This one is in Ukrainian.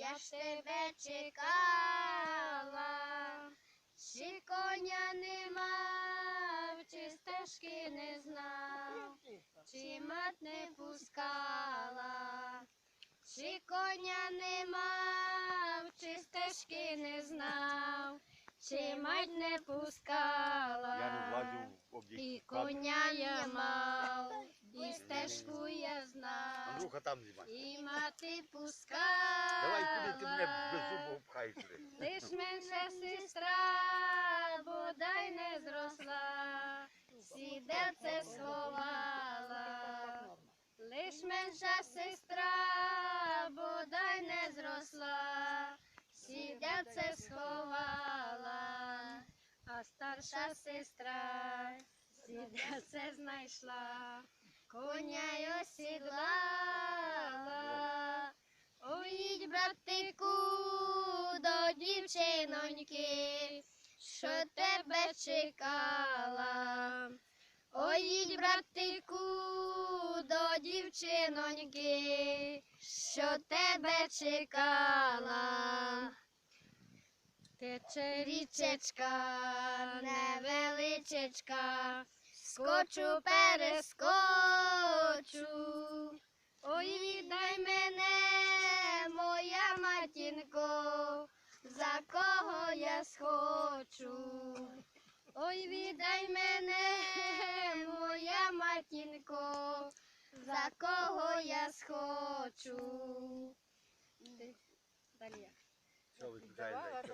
я ж тебе чекала, чи коня не мав, чи стежки не знав, чи мать не пускала, чи коня не мав, чи стежки не знав, чи мать не пускала. І коня я мав, Андрюха там знімай. і мати пускала. Давай куди ти мене без зубов пхаєш туди. Лиш менша сестра, бодай не зросла, сідельце сховала. Лиш менша сестра, бодай не зросла, сідельце сховала, а старша сестра сідельце знайшла, коня й осідлала. Братику, до дівчиноньки, що тебе чекала. Оїдь, братику, до дівчиноньки, що тебе чекала. Тече річечка, невеличечка, скочу, перескочу. Матінко, за кого я схочу. Ой, віддай мене, моя матінко, за кого я схочу. Далі. Що виключаєш?